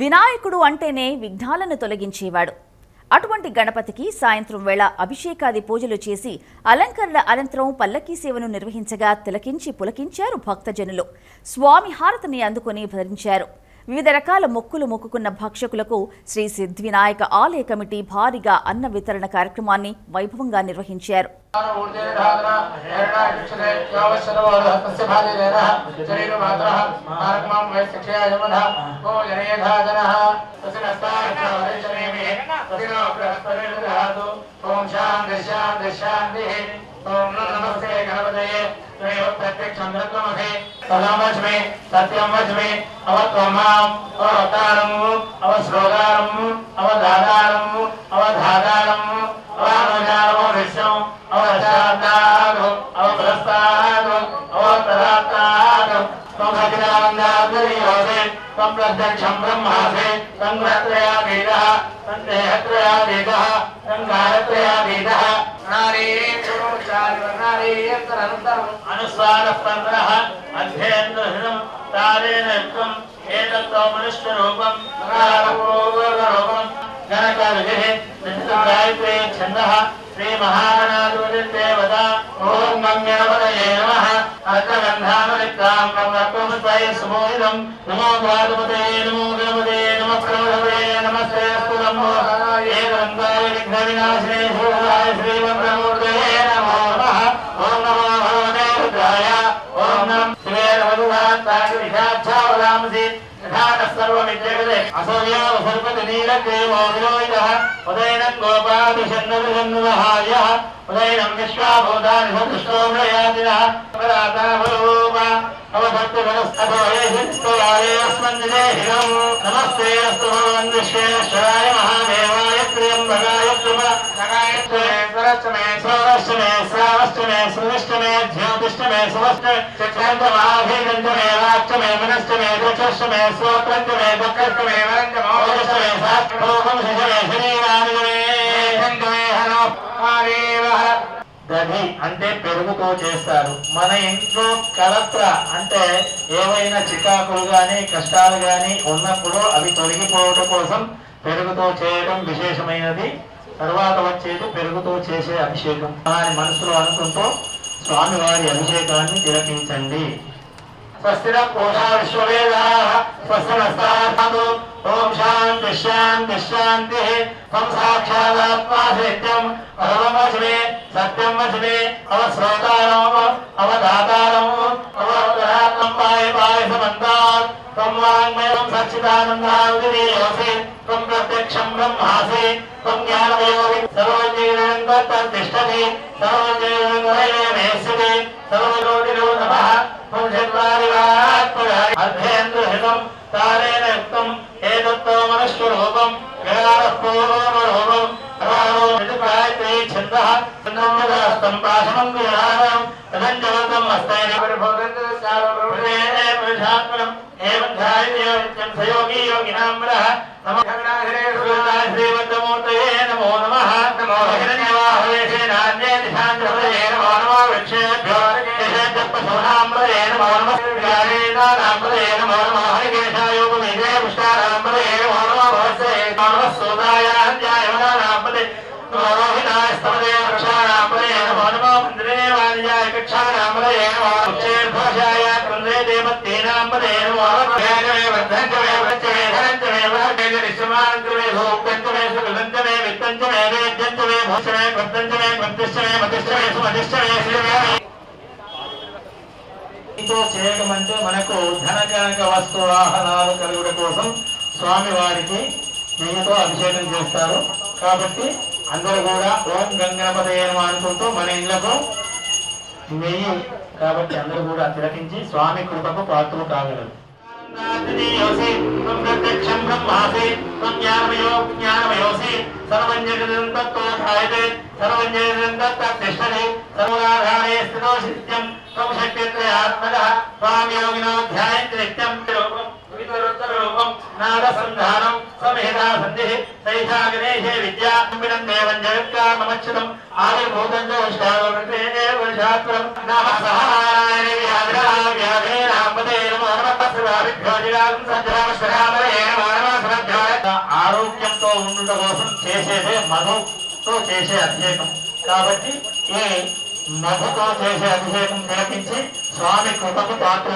వినాయకుడు అంటేనే విఘ్నాలను తొలగించేవాడు. అటువంటి గణపతికి సాయంత్రం వేళ అభిషేకాది పూజలు చేసి అలంకరణ అనంతరం పల్లకీ సేవను నిర్వహించగా తిలకించి పులకించారు భక్తజనులు. స్వామి హారతిని అందుకుని భరించారు వివిధ రకాల మొక్కులు మొక్కుకున్న భక్షకులకు శ్రీ సిద్ధివినాయక ఆలయ కమిటీ భారీగా అన్న వితరణ కార్యక్రమాన్ని వైభవంగా నిర్వహించారు. ఓం శాంతి శాంతి శాంతి ఓం నమస్తే గణపతయే త్రయో ప్రత్యక్షం దత్వమహే సదామస్మి సత్యమస్మి అవత్వమాం అవతారము అవశ్రోగారము అవధాదారము వినాశనే శివాయ శ్రీమంత్రమూర్తయే నమో నమః ఓం నమో భగవతే ఓం నం శివే రఘునాథాయ నీలగ్రీవో ఉదయనం उदयनम् विश्वाभूतानि सदृष्टोमयादिनः पराता भूप अवधत्तु मनस्तभोयस्मिन् देहिनम् नमस्ते अस्तु भगवन् विश्वेश्वराय महादेवाय त्र्यम्बकाय त्रिमकायत्रेन्द्रश्चमे सौरश्चमे श्रावश्चमे ज्योतिष्टमे सुवश्च चक्रन्दमाभिगन्धमे वाक्चमे मनश्चमे दक्षष्टमे स्वोत्रन्दमे वक्रष्टमे वरन्दमोदष्टमे शास्त्रोहं शिशमे शरीरानुगमे हनो मारेव దధి అంటే పెరుగుతో చేస్తారు. మన ఇంట్లో కలత్ర అంటే ఏవైనా చికాకులు కానీ కష్టాలు కానీ ఉన్నప్పుడు అవి తొలగిపోవడం కోసం పెరుగుతో చేయడం విశేషమైనది. తర్వాత వచ్చేది పెరుగుతో చేసే అభిషేకం. అని మనసులో అనుకుంటూ స్వామివారి అభిషేకాన్ని తిలకించండి. స్వస్తిర పూషా విశ్వవేదా స్వస్తిరస్తార్థు ఓం శాంతి శాంతి శాంతి త్వం సాక్షాదాత్మా సత్యం పరమవశమే సత్యం వశమే అవశ్రోతారం అవధాతారం అవతరాత్మం పాయ పాయసమంతాత్ త్వం వాంగ్మయం సచ్చిదానందావిదేయోసి త్వం ప్రత్యక్షం బ్రహ్మాసి త్వం జ్ఞానమయోగి సర్వజీవనం తత్తిష్టతి సర్వజీవనమేశ్వతి సర్వజోతిరో నమః త్వం చత్వారివాత్మగారి అర్ధేంద్రహితం తారేణ యుక్తం ఏతత్తో మనుష్యరూపం విరారపూర్వరూపం అవారో నిజప్రాయతే ఛందః ఛందం విహారం తదంజవతం హస్తైన పరిభోగంత సార్వప్రభుతే పురుషాత్మనం సయోగి నమో శ్రీమంతమూర్తయే నమో నమః నమో నాన్యే దిశాంధ్రపదయే నమో నమో వృక్షేభ్యో నమో నమః నమో నమో అంటే మనకు ధనజనక వస్తు వాహనాలు కలుగుట కోసం స్వామి వారికి నెయ్యితో అభిషేకం చేస్తారు. కాబట్టి అందరూ కూడా ఓం గంగణపతయ్య అనుకుంటూ మన ఇళ్ళకు నెయ్యి కాబట్టి అందరూ కూడా తిలకించి స్వామి కృపకు పాత్రలు కాగలరు. ప్రత్యక్షం నాదసంధానం సమేధా సంధి సైషా గణేశే విద్యాం దేవం జగత్కామక్షతం ఆవిర్భూతం చోష్టావృతే నమ సహాయ వ్యాఘ్రా వ్యాఘ్రే రామదే నమో నమః శివాభిభ్యో కోసం చేసేదే మధుతో చేసే అభిషేకం కాబట్టి ఈ మధుతో చేసే అభిషేకం తిలకించి స్వామి కృపకు పాత్ర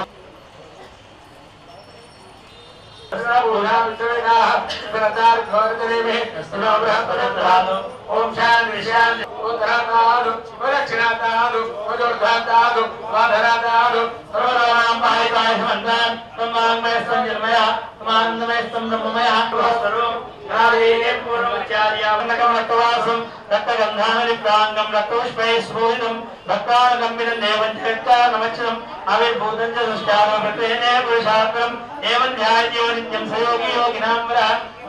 प्रचार गौरतरे में नमः बृहस्पतिभ्याम ओम शान विशान उत्तरातादु प्रदक्षिणातादु प्रजोर्धातादु वाधरातादु सर्वराम पाहि पाहि मंदान तमांगमय संजन्मया तमांगमय संब्रह्ममया सर्वम నారీనే పూర్వచార్యావనకం రక్తవాసం రక్తగంధానలిప్తాంగం రక్తపుష్పై స్ఫూరితం భక్తానగంబిరం దేవం జగత్తా నమచ్చరం ఆవిర్భూతం చ దుష్టారం ప్రతేనే పురుషాత్రం ఏవం ధ్యాయో నిత్యం సయోగి యోగినాం వర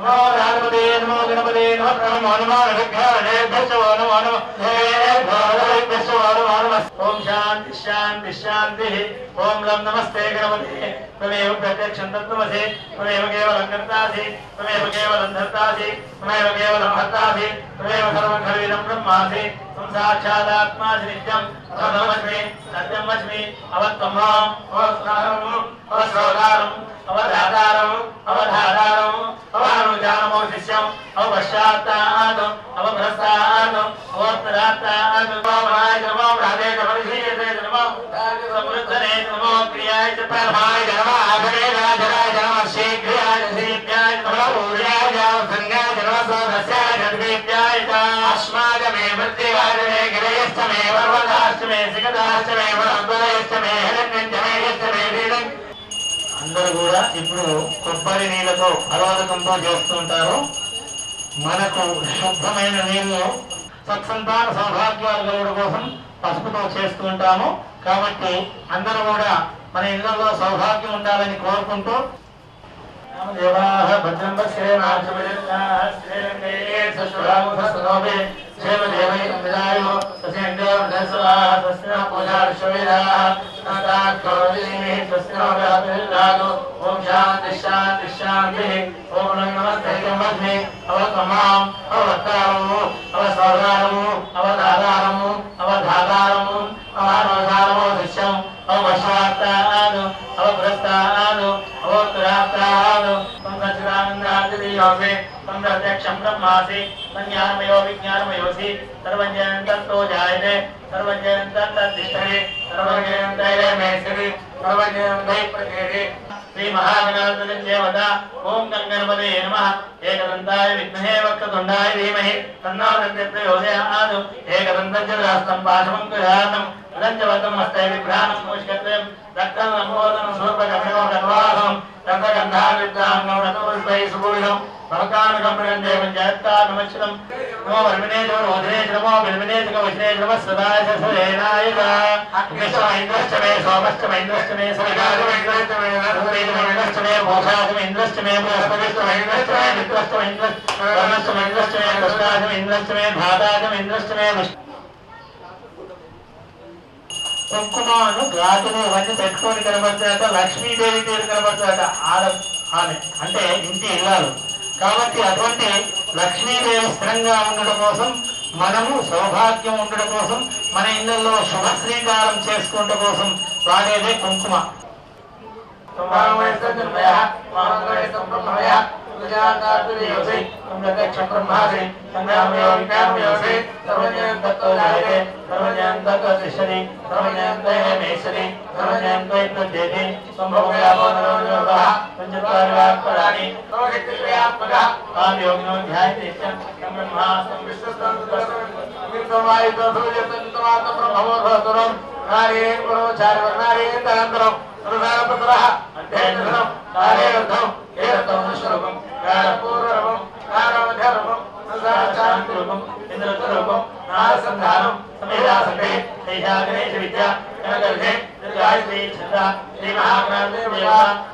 నమో రాఘవదే నమో గణపదే నమో నమో నమో విఘ్నాలే దశో నమో నమ హే భారవే దశో నమో నమ ఓం శాంతి శాంతి శాంతి ఓం లం నమస్తే గణపతే త్వమేవ ప్రత్యక్షం తత్వమసి త్వమేవ కేవలం కర్తాసి త్వమేవ కేవలం ధర్తాసి త్వమేవ కేవలం భర్తాసి త్వమేవ సర్వం బ్రహ్మాసి త్వం సాక్షాదాత్మాసి నిత్యం తమస్మి సత్యం అస్మి అవత్వం ఓ స్నారం అవధాతారం అవధాతారం అవనుజానమో శిష్యం అవపశ్చాత్తాద్ అవభ్రస్తాద్ అవప్రాత్తాద్. అవమాయ నమో రాధే నమో నమో సమృద్ధనే నమో క్రియాయ చ పరమాయ నమో ఆభరే రాధరాయ నమో శీఘ్రాయ శ్రీభ్యాయ నమో ఊర్యాయ నమో సంఘాయ నమో సోదస్యాయ గణేభ్యాయ అస్మాగమే మృత్యువాదమే గిరయస్థమే వర్వదాష్టమే సిగదాష్టమే వరద్వయస్థమే హిరణ్యంజమే యస్థమే వీరం అందరూ కూడా ఇప్పుడు కొబ్బరి నీళ్ళతో అరోధకంతో చేస్తుంటారు మనకు శుద్ధమైన నీళ్ళు సత్సంతాన సౌభాగ్యాలు కలగడం కోసం పసుపుతో చేస్తుంటాము కాబట్టి అందరూ కూడా మన ఇళ్ళలో సౌభాగ్యం ఉండాలని కోరుకుంటూ దేవాః భద్రం పశ్యేమాచమయత్నాశ్రేణే క్షేమ దేవై విదాయో తస్యంగో దశవాః తస్య పూజార్షవేదాః తదాత్కోదిని తస్య వ్యాపిల్లాదో ఓం శాంతి శాంతి శాంతి ఓం నమస్తే నమస్తే పంకజానందాదియోగే పంకజక్షం బ్రహ్మాసి సంజ్ఞానమయో విజ్ఞానమయోసి సర్వజ్ఞానం తత్తో జాయతే సర్వజ్ఞానం తత్తిష్టతే సర్వజ్ఞానం తైరే మేసరి సర్వజ్ఞానం తై ప్రకేరే శ్రీ మహాగణాధిపతి దేవత ఓం గంగణపతే నమః ఏకదంతాయ విద్మహే వక్రతుండాయ ధీమహి తన్నో ప్రచోదయాత్ ఏకదంతం చతురాస్తం పాశమం రథపుష్పై సుభూషం భవకానుకంపనం దేవం జయత్తా నమశ్రం నమో వర్మినేశ రోధినేశ నమో బిల్మినేశ కవచనేశ నమ సదాయ సదేనాయక విశ్వమైంద్రశ్చ మే సోమశ్చ మైంద్రశ్చ మే సవికారమైంద్రశ్చ మే నరసమైంద్రశ్చ మే భూషాసమైంద్రశ్చ మే బృహస్పతిశ్చమైంద్రశ్చ మే మిత్రశ్చమైంద్రశ్చ వర్ణశ్చమైంద్రశ్చ మే కృష్ణాసమైంద్రశ్చ మే భాతాజమైంద్రశ్చ మే విష్ణు కుంకుమను గాజులు ఇవన్నీ పెట్టుకొని కనబడతాట లక్ష్మీదేవి పేరు కనబడతాట ఆడ ఆమె అంటే ఇంటి ఇల్లాలు. కాబట్టి అటువంటి లక్ష్మీదేవి స్థిరంగా ఉండడం కోసం మనము సౌభాగ్యం ఉండడం కోసం మన ఇళ్ళలో శుభ శ్రీకారం చేసుకోవడం కోసం వాడేదే కుంకుమ. బ్రహ్మాసి पुण्यपेक्षं ब्रह्मासि तन्नामेव विज्ञानमेवसि सर्वजयं तत्त्वो जायते सर्वजयं तत्त्वो तिष्ठति सर्वजयं त्वयमेष्यति सर्वजयं त्वयित्वजेति सम्भोगयापोनरोगः पञ्चत्वारिवाक्पदानि, सर्वशक्तिक्रियात्मकः तां योगिनो ध्यायते च। तं ब्रह्मा तं विश्वस्तंसुरसंवितमात्मप्रभवोधुरं नारे पुरोचारवर्णारेन्दरन्तरं सुरसारपत्रः अध्ययनधनं नारेऽर्थं हेरतं स्वरूपं ज्ञानपूर्वरूपं రూపం ఇంద్రరూపం నారసంధానం సమేదాసంగే శైషా గణేశ విద్య కనకర్షే గాయత్రీ ఛంద శ్రీ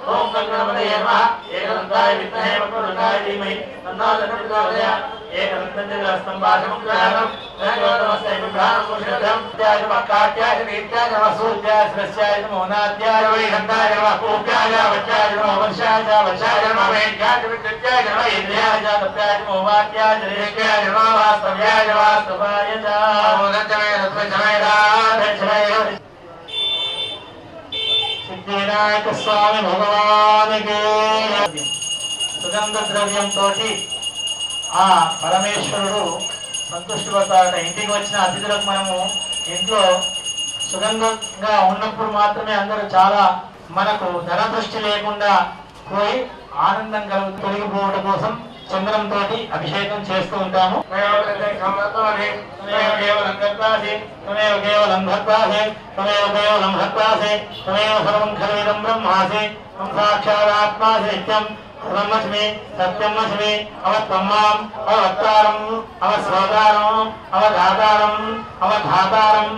ఓం నమః ఏకదంతాయ విద్మహే వక్రతుండాయ ధీమహి తన్నో ప్రచోదయాత్ ఏకదంతం చతురస్తం భాషమం జ్ఞానం ధనయోగమస్తే విభ్రాణం పురుషోత్తరం త్యాయ నమః కాట్యాయ నీత్యాయ నమః సూర్యాయ స్రస్యాయ నమో నాత్యాయ వైహంతాయ నమః పూప్యాయ వచ్చాయ నమో వర్షాయ వచ్చాయ నమః వేద్యాయ విద్యాయ నమః ఇంద్రియాయ తప్యాయ నమో వాక్యాయ రేష్యాయ నమః వాస్తవ్యాయ వాస్తవాయ చ ఓం రచమే రత్నచమే రాధచమే సిద్ధివినాయక స్వామి భగవానికి సుగంధ ద్రవ్యం తోటి ఆ పరమేశ్వరుడు సంతుష్టిపడతాడట. ఇంటికి వచ్చిన అతిథులకు మనము ఇంట్లో సుగంధంగా ఉన్నప్పుడు మాత్రమే అందరూ చాలా మనకు ధన దృష్టి లేకుండా పోయి ఆనందం కలుగు తొలగిపోవడం కోసం చంద్రంతో అభిషేకం చేస్తూ ఉంటాము. త్వమేవ కేవలం కర్తాసి త్వమేవ కేవలం భర్తాసి త్వమేవ కేవలం భర్తాసి త్వమేవ సర్వం ఖలిదం బ్రహ్మాసి త్వం నిత్యం బ్రహ్మస్మి సత్యమస్మి అవత్వమ్మాం అవత్తారం అవస్వదారం అవధాతారం అవధాతారం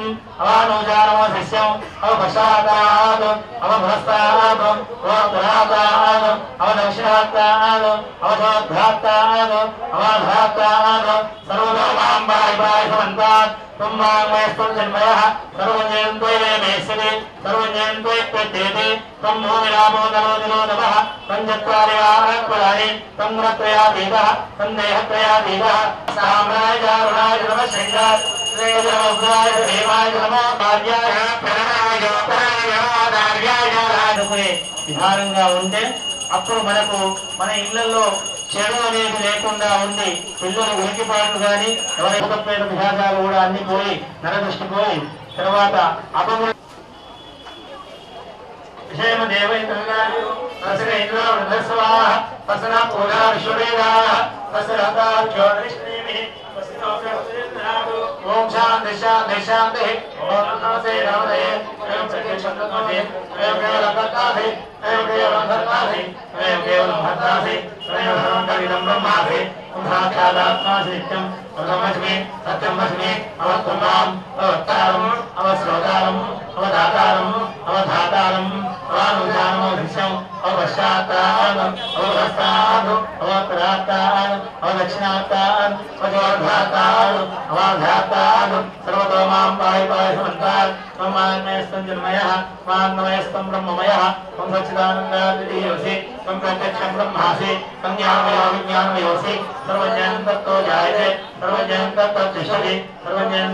అవానుచారం శిష్యం అవపశాతాత్ అవభ్రస్తాత్ అవప్రాతాత్ అవదక్షిణాతాత్ అవశోద్ధాతాత్ అవాధాతాత్ సర్వదో మాం బాయ్ బాయ్ సమంతాత్ త్వం మాం మేస్తం జన్మయః సర్వజయం త్వయే మేస్యతి సర్వజయం త్వయ్ ప్రత్యేతి త్వం భూమిరామో నమో నమో నమః పంచత్వారి వారత్వరాని త్వం గుణత్రయాతీతః త్వం దేహత్రయాతీతః సామ్రాజ్యారుణాయ నమః శంకర్ శ్రేయముగ్రాయ దేవాయ నమో. భాగ్యాయ ప్రణాయ ప్రణాయ అనుకునే విధానంగా ఉంటే అప్పుడు మనకు మన ఇళ్ళలో చెడు అనేది లేకుండా ఉంది పిల్లలు ఉనికిపాట్లు కానీ ఎవరి పేద విధానాలు కూడా అన్ని పోయి నరదృష్టి పోయి తర్వాత అపము విషయమ దేవైతరుగారు తసర ఇంద్ర వృద్ధస్వాహ తసర పూజా విశ్వవేదాః తసర తాక్షోదరిష్ణేమి ఓం శాంతి శాంతి శాంతి ఓం నమస్తే ఓం ఓం కేవలం భర్తాసి ఓం కేవలం భర్తాసి ఓం కేవలం భర్తాసి ఓం సర్వం బ్రహ్మాసి ప్రత్యక్షం బ్రహ్మాసి త్వం జ్ఞానమయో విజ్ఞానమయోసి సర్వజ్ఞానం తత్తో జాయతే సర్వజ్ఞానం తత్తో తిష్టతి సర్వజ్ఞానం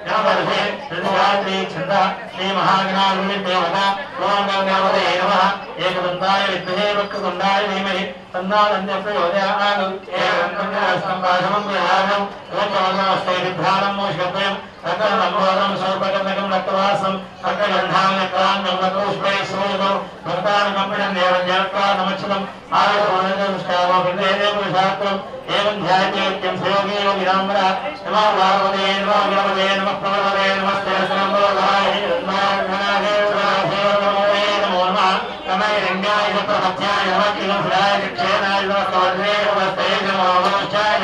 గణపరిషే శ్రీగాత్రి ఛంద శ్రీ మహాగణాధిపతి దేవత ఓం గంగావతే నమః. ఏకదంతాయ విద్మహే వక్రతుండాయ ధీమహి. తన్నాదంత్య ప్రచోదయాత్. ఏకం సంభాషణం విహారం లోకవనమస్తే విభ్రాణం మోషద్వయం రక్తనంబోధం సౌపకర్ణకం రక్తవాసం. రక్తగంధాం నక్రాంగం రక్తపుష్పై సూర్యం భక్తానుకంపిణం దేవం జగత్వా నమచ్చలం ఆయుర్వనజంష్టావో విందేదే పురుషాత్రం ఏవం ధ్యాయేత్యం శ్రేయోగి యోగిరాంబర నమో భాగవతే నమో గణపతే నమః ప్రవదే నమస్తే సర్వోదాయ నమో నమః నమై రంగాయ ప్రపత్యాయ నమః కిలం క్షేనాయ నమః కవద్రే నమస్తే నమో నమశ్చాయ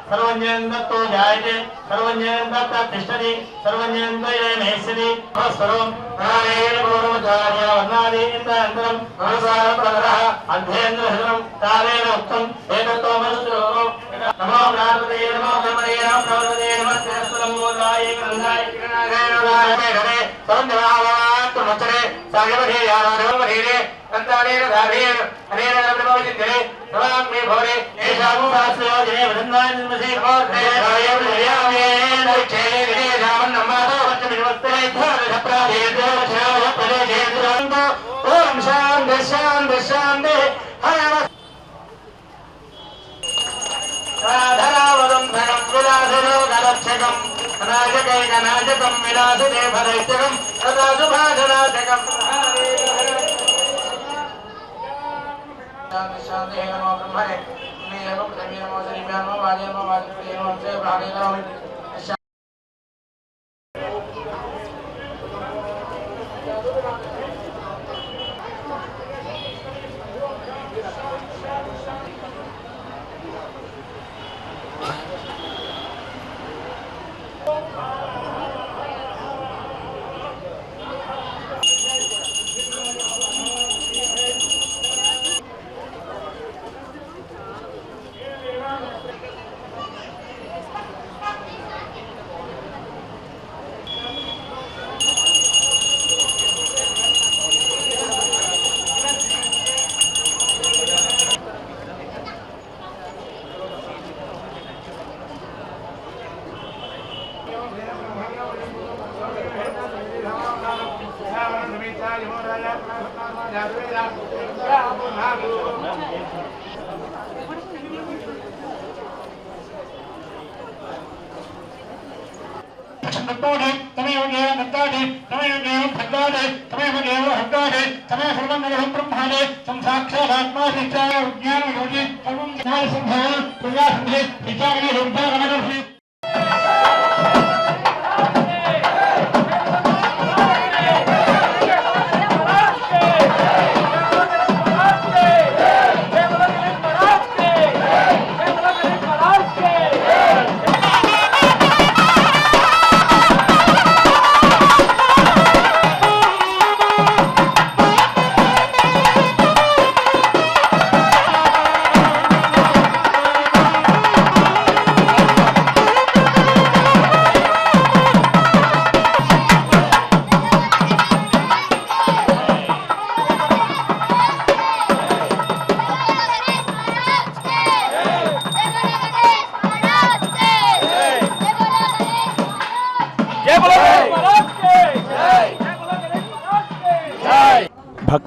త్వమేవ కేవలం భర్తాసి త్వమేవ భర్తానాదు అవదక్షిణాత్రానాదు అవధోర్ధాత్రానాదు అవాధాత్రానం యోసి సర్వజ్ఞందత్తో జాయతే సర్వజ్ఞందత్త తిష్టతి సర్వజ్ఞందయే మేస్యతి స్వరం నారాయణ పూర్వచార్య వర్ణాదీంద్రం అనుసార ప్రదరః అధ్యేంద్రహృదం తావేన ఉక్తం ఏకత్వ మనుష్యో నమో ప్రాణపతే నమో గమనే నమో ప్రవదే నమస్తే ಮಾತು ಮಚನೆ ಸಾಗವಧೇ ಯಾರಾರವಧೀರೆ ಸಂತಾನೇನ ಧಾರೇನ ಅನೇನ ಪ್ರಭಾವಿಸಿದ್ದರೆ ನಮಾಂ ಮೇ ಭವನೆ ಏಷಾವು ವಾಸೋ ಜನೇ ವದಂದಾನ ನಿರ್ಮಸೇ ನಮೋಸ್ತಾಯ ಧರ್ಯಾಮೇ ಚೇನೆ ವಿಧೇ ರಾಮನ್ ನಮಾದೋ ವಚ್ಚ ನಿರ್ವಸ್ತೇ ಧಾರ ಸಪ್ರಾಧೇ ದೇವಚಾವ ಪದೇ ಜೇಂದ್ರಂದು ಓಂ ಶಾಂತಿ ಶಾಂತಿ ಶಾಂತಿ ಹರ ఓం శాంతి శాంతి శాంతి హర రాధరావదం ధనం విలాసలో తదా సుభాషరాజకం శాంతి నమో బ్రహ్మణే నమో పృథివీ నమో శ్రీ నమో వాజే నమో వాజపేయ నమో శ్రీ నమో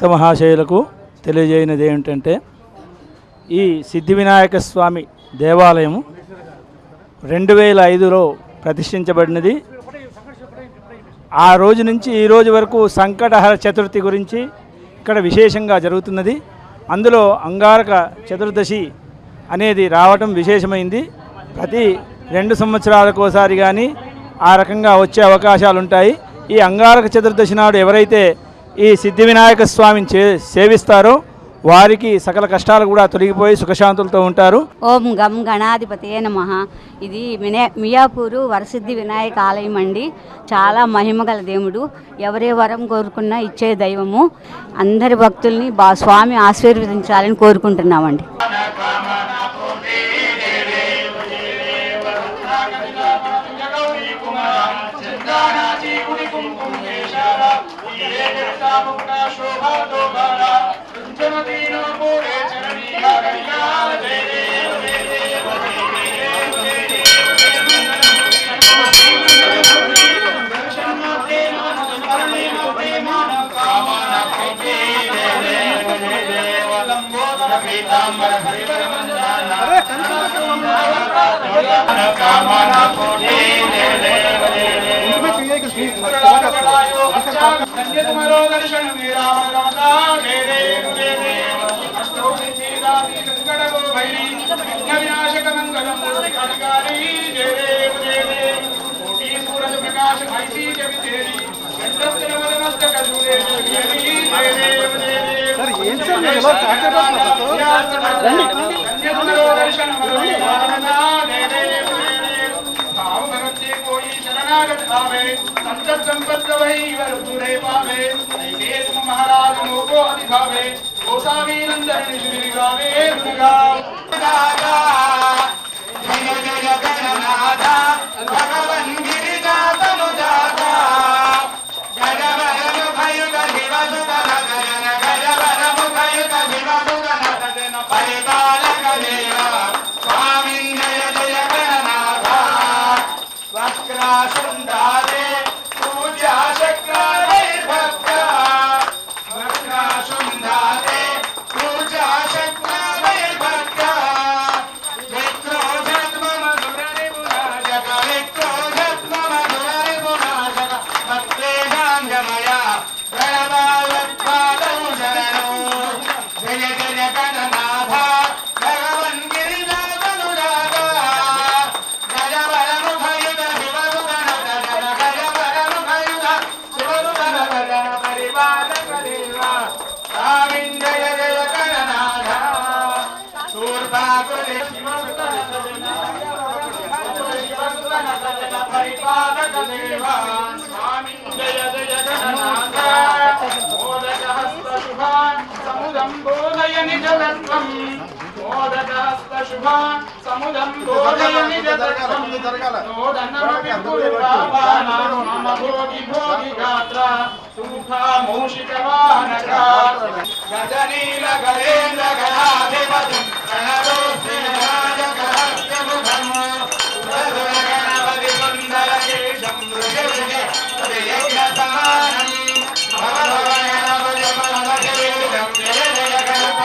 భక్త మహాశయులకు తెలియజేయనిది ఏమిటంటే ఈ సిద్ధి వినాయక స్వామి దేవాలయము రెండు వేల ఐదులో ప్రతిష్ఠించబడినది. ఆ రోజు నుంచి ఈ రోజు వరకు సంకటహర చతుర్థి గురించి ఇక్కడ విశేషంగా జరుగుతున్నది. అందులో అంగారక చతుర్దశి అనేది రావటం విశేషమైంది. ప్రతి రెండు సంవత్సరాలకోసారి కానీ ఆ రకంగా వచ్చే అవకాశాలు ఉంటాయి ఈ అంగారక చతుర్దశి నాడు ఎవరైతే ఈ సిద్ధి వినాయక స్వామిని చే సేవిస్తారో. వారికి సకల కష్టాలు కూడా తొలగిపోయి సుఖశాంతులతో ఉంటారు. ఓం గం గణాధిపతయే నమ. ఇది వినయ మియాపూరు వరసిద్ధి వినాయక ఆలయం అండి. చాలా మహిమగల దేవుడు. ఎవరే వరం కోరుకున్నా ఇచ్చే దైవము. అందరి భక్తుల్ని బా స్వామి ఆశీర్వదించాలని కోరుకుంటున్నామండి. కన్యాకుమారో దర్శన వీరావరమతా జయ దేవ జయ దేవ అష్టో సిద్ధిదామి సంకటగో భైరి విఘ్న వినాశక మంగళం మూర్తికాళి జయ దేవ జయ దేవ కోటి సూరజ ప్రకాశ ఐసి జగ తేరి గంటస్థిర మస్తక దూరే జయ దేవ జయ దేవ సర్ ఏం సార్ ఎలా వినాశక మంగళం అధికారీ జయ దేవ జయ సార్ ఏం సార్? మీరు ఎలా రండి. अंतर संपत्त वही वर पूरे पावे ऐसे तुम महाराज लोको अधिभावे गोसावी नंदन श्री गावे दुर्गा दादा जय जय जगन्नाथा भगवन गिरिजा तनुजाता जय जय मुखयुत दिवसुत नगरन जय जय मुखयुत दिवसुत नगरन परिपालक देवा स्वामी जय जय जगन्नाथा वक्रा सुंदरे బోధయ నిజతత్వం సముదం నోదనమపి మమ భోగి భోగి గాత్ర గజనీల గజేంద్ర గణాధిపతి గణపతి కేశం మృగ మృగ యజ్ఞ సమానం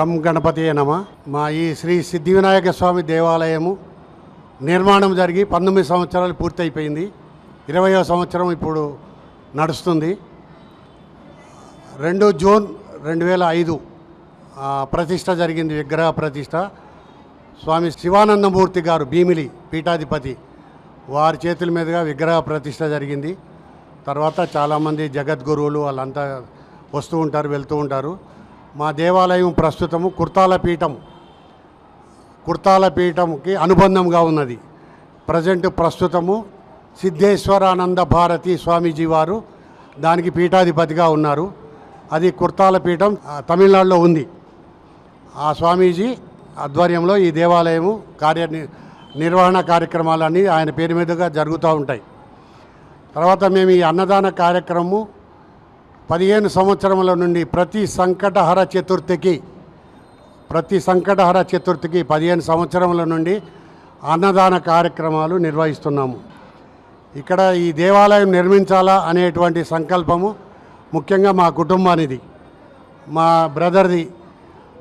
గం గణపతి నమ. మా ఈ శ్రీ సిద్ధి వినాయక స్వామి దేవాలయము నిర్మాణం జరిగి పంతొమ్మిది సంవత్సరాలు పూర్తయిపోయింది. ఇరవయో సంవత్సరం ఇప్పుడు నడుస్తుంది. రెండు జూన్ రెండు వేల ఐదు ప్రతిష్ట జరిగింది విగ్రహ ప్రతిష్ట. స్వామి శివానందమూర్తి గారు భీమిలి పీఠాధిపతి వారి చేతుల మీదుగా విగ్రహ ప్రతిష్ట జరిగింది. తర్వాత చాలామంది జగద్గురువులు వాళ్ళంతా వస్తూ ఉంటారు వెళ్తూ ఉంటారు. మా దేవాలయం ప్రస్తుతము కుర్తాల పీఠం. కుర్తాల పీఠంకి అనుబంధంగా ఉన్నది. ప్రజెంట్ ప్రస్తుతము సిద్ధేశ్వరానంద భారతి స్వామీజీ వారు దానికి పీఠాధిపతిగా ఉన్నారు. అది కుర్తాల పీఠం తమిళనాడులో ఉంది. ఆ స్వామీజీ ఆధ్వర్యంలో ఈ దేవాలయము కార్య నిర్వహణ కార్యక్రమాలన్నీ ఆయన పేరు మీదుగా జరుగుతూ ఉంటాయి. తర్వాత మేము ఈ అన్నదాన కార్యక్రమము పదిహేను సంవత్సరముల నుండి ప్రతి సంకటహర చతుర్థికి ప్రతి సంకటహర చతుర్థికి పదిహేను సంవత్సరముల నుండి అన్నదాన కార్యక్రమాలు నిర్వహిస్తున్నాము. ఇక్కడ ఈ దేవాలయం నిర్మించాలా అనేటువంటి సంకల్పము ముఖ్యంగా మా కుటుంబానిది. మా బ్రదర్ది.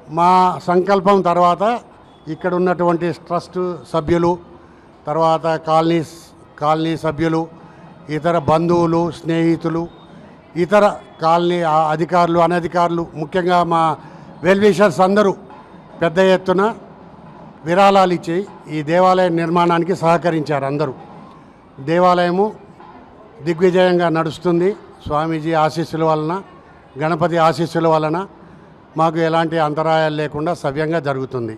మా సంకల్పం తర్వాత ఇక్కడ ఉన్నటువంటి ట్రస్ట్ సభ్యులు తర్వాత కాలనీస్ కాలనీ సభ్యులు ఇతర బంధువులు స్నేహితులు ఇతర కాలనీ అధికారులు అనధికారులు ముఖ్యంగా మా వెల్విషర్స్ అందరూ పెద్ద ఎత్తున విరాళాలు ఇచ్చి ఈ దేవాలయ నిర్మాణానికి సహకరించారు అందరూ. దేవాలయము దిగ్విజయంగా నడుస్తుంది. స్వామీజీ ఆశీస్సుల వలన గణపతి ఆశీస్సుల వలన మాకు ఎలాంటి అంతరాయాలు లేకుండా సవ్యంగా జరుగుతుంది.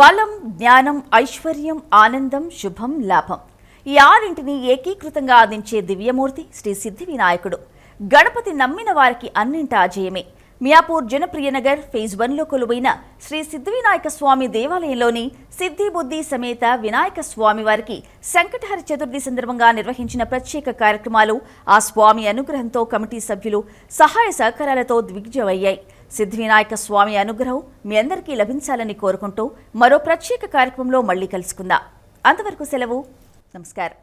బలం జ్ఞానం ఐశ్వర్యం ఆనందం శుభం లాభం. ఈ ఆరింటిని ఏకీకృతంగా అందించే దివ్యమూర్తి శ్రీ సిద్ధి వినాయకుడు. గణపతి నమ్మిన వారికి అన్నింటా అజయమే. మియాపూర్ జనప్రియ నగర్ ఫేజ్ వన్లో కొలువైన శ్రీ సిద్ధివినాయక స్వామి దేవాలయంలోని సిద్ధి బుద్ధి సమేత వినాయక స్వామి వారికి సంకటహర చతుర్థి సందర్భంగా నిర్వహించిన ప్రత్యేక కార్యక్రమాలు ఆ స్వామి అనుగ్రహంతో కమిటీ సభ్యులు సహాయ సహకారాలతో దిగ్విజయమయ్యాయి. సిద్ధివినాయక స్వామి అనుగ్రహం మీ అందరికీ లభించాలని కోరుకుంటూ మరో ప్రత్యేక కార్యక్రమంలో మళ్ళీ కలుసుకుందాం. అంతవరకు సెలవు. నమస్కారం.